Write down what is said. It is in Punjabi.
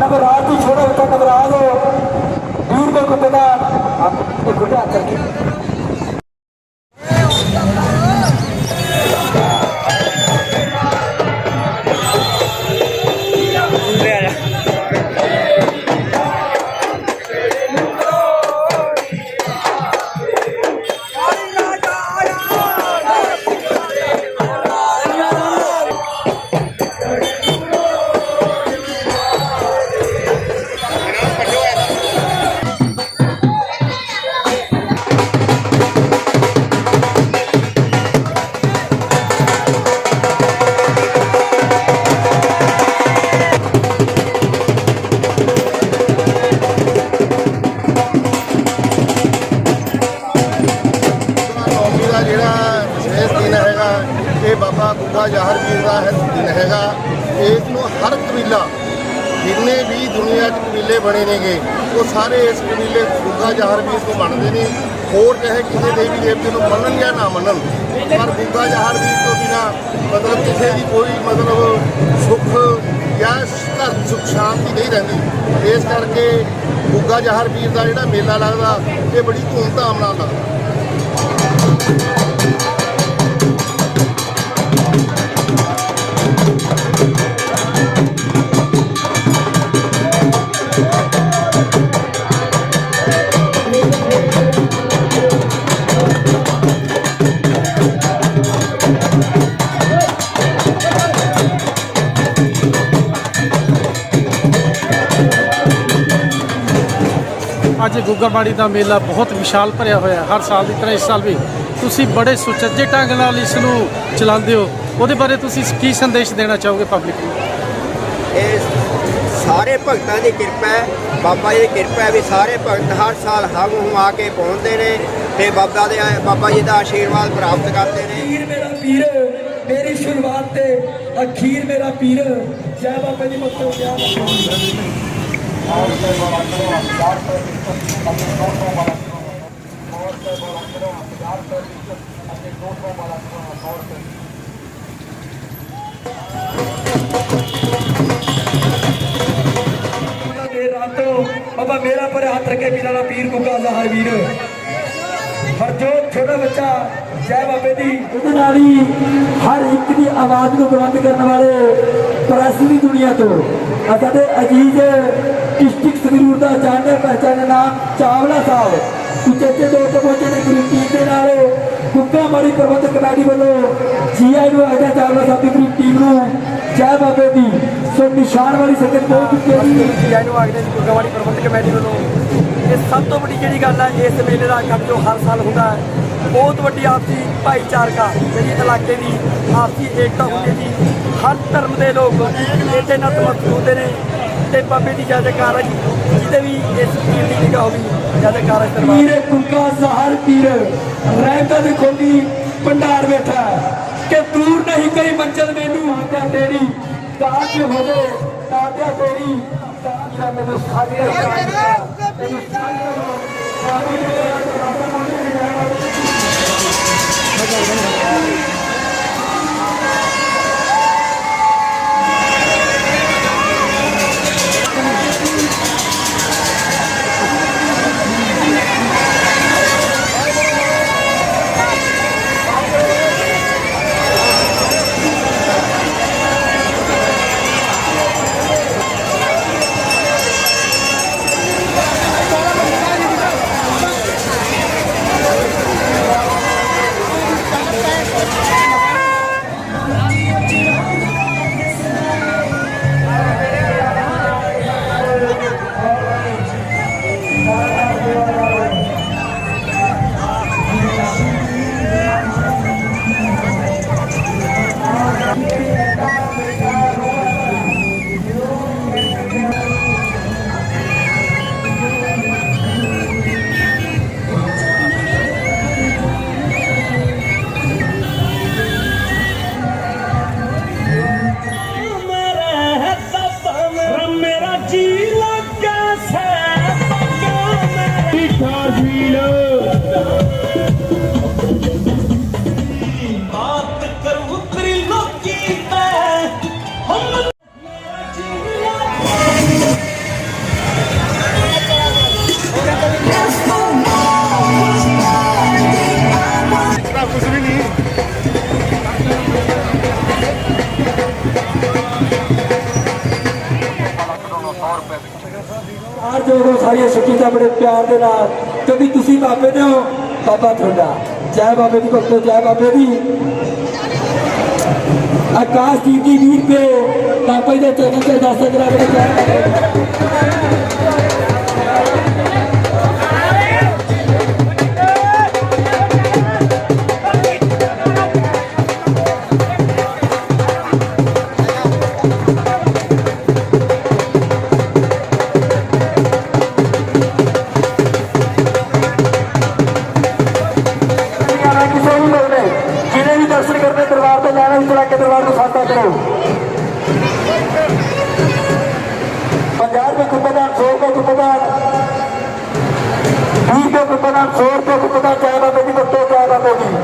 नवराज की छोड़ो तो नवराज हो वीर को कुत्ता आप एक गुड्डा करके ਹੈਗਾ। ਇਸ ਨੂੰ ਹਰ ਕਬੀਲਾ, ਜਿੰਨੇ ਵੀ ਦੁਨੀਆ 'ਚ ਕਬੀਲੇ ਬਣੇ ਨੇਗੇ, ਉਹ ਸਾਰੇ ਇਸ ਕਬੀਲੇ ਗੁੱਗਾ ਜ਼ਾਹਰ ਵੀਰ ਤੋਂ ਬਣਦੇ ਨੇ। ਹੋਰ ਚਾਹੇ ਕਿਸੇ ਦੇਵੀ ਦੇਵਤੇ ਨੂੰ ਮੰਨਣ ਜਾਂ ਨਾ ਮੰਨਣ, ਪਰ ਗੁੱਗਾ ਜ਼ਾਹਰ ਵੀਰ ਤੋਂ ਬਿਨਾ ਮਤਲਬ ਕਿਸੇ ਦੀ ਕੋਈ ਮਤਲਬ ਸੁੱਖ ਜਾਂ ਘਰ ਸੁੱਖ ਸ਼ਾਂਤੀ ਨਹੀਂ ਰਹਿੰਦੀ। ਇਸ ਕਰਕੇ ਗੁੱਗਾ ਜ਼ਾਹਰ ਵੀਰ ਦਾ ਜਿਹੜਾ ਮੇਲਾ ਲੱਗਦਾ, ਇਹ ਬੜੀ ਧੂਮਧਾਮ ਨਾਲ ਲੱਗਦਾ। ਅੱਜ ਗੁੱਗਾਬਾੜੀ ਦਾ ਮੇਲਾ ਬਹੁਤ ਵਿਸ਼ਾਲ ਭਰਿਆ ਹੋਇਆ ਹੈ। ਹਰ ਸਾਲ ਦੀ ਤਰ੍ਹਾਂ ਇਸ ਸਾਲ ਵੀ ਤੁਸੀਂ ਬੜੇ ਸੁਚੱਜੇ ਢੰਗ ਨਾਲ ਇਸ ਨੂੰ ਚਲਾਉਂਦੇ ਹੋ। ਉਹਦੇ ਬਾਰੇ ਤੁਸੀਂ ਕੀ ਸੰਦੇਸ਼ ਦੇਣਾ ਚਾਹੋਗੇ ਪਬਲਿਕ ਨੂੰ? ਇਹ ਸਾਰੇ ਭਗਤਾਂ ਦੀ ਕਿਰਪਾ ਹੈ। ਬਾਬਾ ਜੀ ਦੀ ਕਿਰਪਾ ਹੈ ਵੀ ਸਾਰੇ ਭਗਤ ਹਰ ਸਾਲ ਹਮ ਹੁਮਾ ਕੇ ਪਹੁੰਚਦੇ ਨੇ ਤੇ ਬਾਬਾ ਦੇ ਬਾਬਾ ਜੀ ਦਾ ਆਸ਼ੀਰਵਾਦ ਪ੍ਰਾਪਤ ਕਰਦੇ ਨੇ। ਪੀਰ ਮੇਰਾ ਪੀਰ ਮੇਰੀ ਸ਼ੁਰੂਆਤ ਤੇ ਅਖੀਰ ਮੇਰਾ ਪੀਰ। ਜੈ ਬਾਬੇ ਦੀ ਮੱਤੋਂ ਰਾਤੋਂ ਬਾਬਾ ਮੇਰਾ ਪਰ ਹੱਥ ਰੱਖੇ ਵੀਰਾਂ ਦਾ ਪੀਰ ਗੁੱਗਾ ਜ਼ਾਹਰ ਵੀਰ। ਹਰਜੋਤ, ਛੋਟਾ ਬੱਚਾ, ਜੈ ਬਾਬੇ ਦੀ। ਉਹਦੇ ਨਾਲ ਹੀ ਹਰ ਇੱਕ ਦੀ ਆਵਾਜ਼ ਨੂੰ ਬੁਲੰਦ ਕਰਨ ਵਾਲੇ ਪ੍ਰੈਸ ਦੀ ਦੁਨੀਆ ਤੋਂ। ਆ ਸਾਡੇ ਅਜੀਜ਼ ਡਿਸਟ੍ਰਿਕਟ ਸੰਗਰੂਰ ਦਾ ਜਾਣਿਆ ਪਹਿਚਾਨਿਆ ਨਾਮ ਚਾਵਲਾ ਸਾਹਿਬ। ਉਚੇਤੇ ਦੋ ਤੋਂ ਪਹੁੰਚੇ ਨੇ ਗੁਰੂ ਟੀਮ ਦੇ ਨਾਲ। ਗੁੱਗਾ ਮਾੜੀ ਪ੍ਰਬੰਧਕ ਕਮੇਟੀ ਵੱਲੋਂ ਜੀਆਈ ਨੂੰ ਆਖਿਆ ਚਾਵਲਾ ਸਾਹਿਬ ਦੀ ਗੁਰੂ ਟੀਮ ਨੂੰ ਜੈ ਬਾਬੇ ਦੀ। ਸੋ ਨਿਸ਼ਾਨ ਵਾਲੀ ਸੰਗਤ ਬਹੁਤ ਚੁੱਕੀ ਹੈ ਜੀਆਈ ਨੂੰ ਆਖਦੇ ਜੀ ਗੁਰਗਵਾੜੀ ਪ੍ਰਬੰਧਕ ਕਮੇਟੀ ਵੱਲੋਂ। ਇਹ ਸਭ ਤੋਂ ਵੱਡੀ ਜਿਹੜੀ ਗੱਲ ਹੈ ਇਸ ਮੇਲੇ ਦਾ ਕੰਮ ਜੋ ਹਰ ਸਾਲ ਹੁੰਦਾ ਹੈ, ਬਹੁਤ ਵੱਡੀ ਆਪਸੀ ਭਾਈਚਾਰਕਾ ਜਿਹੜੀ ਇਲਾਕੇ ਦੀ ਆਪਸੀ ਏਕਤਾ ਹੁੰਦੀ ਸੀ ਹਰ ਧਰਮ ਦੇ ਲੋਕ ਇੱਥੇ ਨਤਮਸਤਕ ਹੁੰਦੇ ਨੇ। ਤੇ ਬਾਬੇ ਦੀ ਜੈ ਜੈਕਾਰ ਹੈ ਜਿਹਦੇ ਵੀ ਇਸ ਪੀਰ ਦੀ ਨਿਗਾਹ ਹੋਗੀ ਜੈ ਜੈਕਾਰ ਹੈ ਪੀਰ ਕੁੰਕਾ ਜ਼ਹਰ ਪੀਰ ਰਹਿਮਤਾਂ ਦੀ ਖੋਲੀ ਭੰਡਾਰ ਬੈਠਾ ਕਿ ਦੂਰ ਨਹੀਂ ਕਈ ਮੰਜ਼ਲ ਮੈਨੂੰ ਆਗਿਆ ਤੇਰੀ ਕਾਜ ਹੋਵੇ ਤਾਜਾ ਤੇਰੀ ਤਾਜਾ ਮੈਨੂੰ ਸਾਡੀਆਂ ਸਾਡੀਆਂ ਤੈਨੂੰ ਸਾਡੀਆਂ ਸਤਿਕਾਰ ਜੋ ਹੋ ਸਾਰੀਆਂ ਸ਼ਕੀਤਾ ਬੜੇ ਪਿਆਰ ਦੇ ਨਾਲ। ਕਦੀ ਤੁਸੀਂ ਬਾਬੇ ਦੇ ਹੋ, ਬਾਬਾ ਤੁਹਾਡਾ। ਜੈ ਬਾਬੇ ਦੀ ਭਗਤੋ, ਜੈ ਬਾਬੇ ਦੀ। ਆਕਾਸ਼ਦੀਪ ਦੀ ਵੀਰ ਪੇ ਬਾਬਾ ਜੀ ਦੇ ਚਰਨ ਤੇ ਦਸ ਕਰਾ ਕੇ ਜੈ 20 ਰੁਪਏ ਕੁੱਪਦਾਨ 100 ਰੁਪਏ ਕੁੱਪਦਾਨ ਚਾਹ ਬਾਬੇ ਦੀ। ਬੱਤੋ